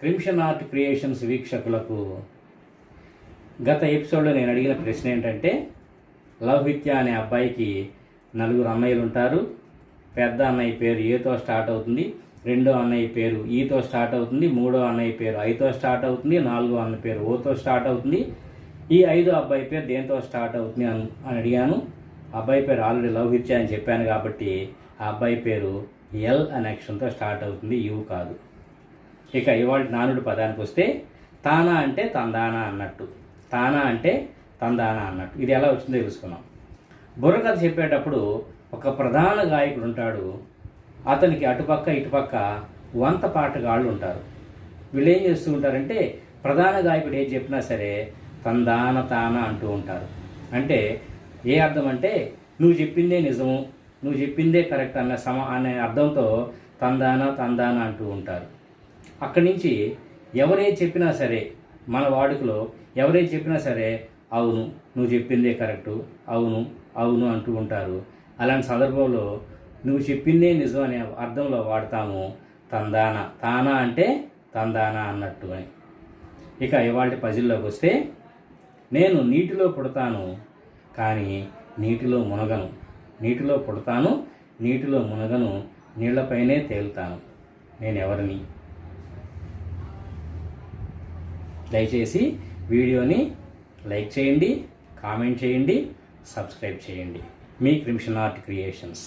Crimson art creations వీక్షకులకు గత ఎపిసోడ్లో నేను అడిగిన ప్రశ్న ఏంటంటే లౌహిత్య అనే అబ్బాయికి నలుగురు అన్నయ్యలు ఉంటారు. పెద్ద అన్నయ్య పేరు ఏతో స్టార్ట్ అవుతుంది రెండో అన్నయ్య పేరు ఈతో స్టార్ట్ అవుతుంది మూడో అన్నయ్య పేరు ఐతో స్టార్ట్ అవుతుంది నాలుగో అన్న పేరు ఓతో స్టార్ట్ అవుతుంది. ఈ ఐదో అబ్బాయి పేరు దేంతో స్టార్ట్ అవుతుంది అని అని అడిగాను. అబ్బాయి పేరు ఆల్రెడీ లౌహిత్య అని చెప్పాను కాబట్టి ఆ అబ్బాయి పేరు ఎల్ అనే అక్షరంతో స్టార్ట్ అవుతుంది యు కాదు. ఇక ఇవాళ నానుడు పదానికి వస్తే తానా అంటే తందానా అన్నట్టు. తానా అంటే తందానా అన్నట్టు. ఇది ఎలా వచ్చిందో తెలుసుకున్నాం బుర్రకథ చెప్పేటప్పుడు ఒక ప్రధాన గాయకుడు ఉంటాడు. అతనికి అటుపక్క ఇటుపక్క వంత పాటగాళ్ళు ఉంటారు. వీళ్ళు ఏం చేస్తూ ఉంటారంటే ప్రధాన గాయకుడు ఏం చెప్పినా సరే తందాన తాన అంటూ ఉంటారు. అంటే ఏ అర్థం అంటే నువ్వు చెప్పిందే నిజము నువ్వు చెప్పిందే కరెక్ట్ అన్న సమ అనే అర్థంతో తందాన తందాన అంటూ ఉంటారు. అక్కడి నుంచి ఎవరే చెప్పినా సరే మన వాడుకలో ఎవరే చెప్పినా సరే అవును నువ్వు చెప్పిందే కరెక్టు అవును అవును అంటూ ఉంటారు. అలాంటి సందర్భంలో నువ్వు చెప్పిందే నిజం అనే అర్థంలో వాడతాము. తందాన తానా అంటే తందాన అన్నట్టు అని. ఇక ఇవాళ పజిల్లోకి వస్తే నేను నీటిలో పుడతాను కానీ నీటిలో మునగను. నీటిలో పుడతాను నీటిలో మునగను నీళ్ళపైనే తేలుతాను. నేను ఎవరిని? దయచేసి వీడియోని లైక్ చేయండి కామెంట్ చేయండి సబ్స్క్రైబ్ చేయండి. మీ క్రిమిషన్ ఆర్ట్ క్రియేషన్స్.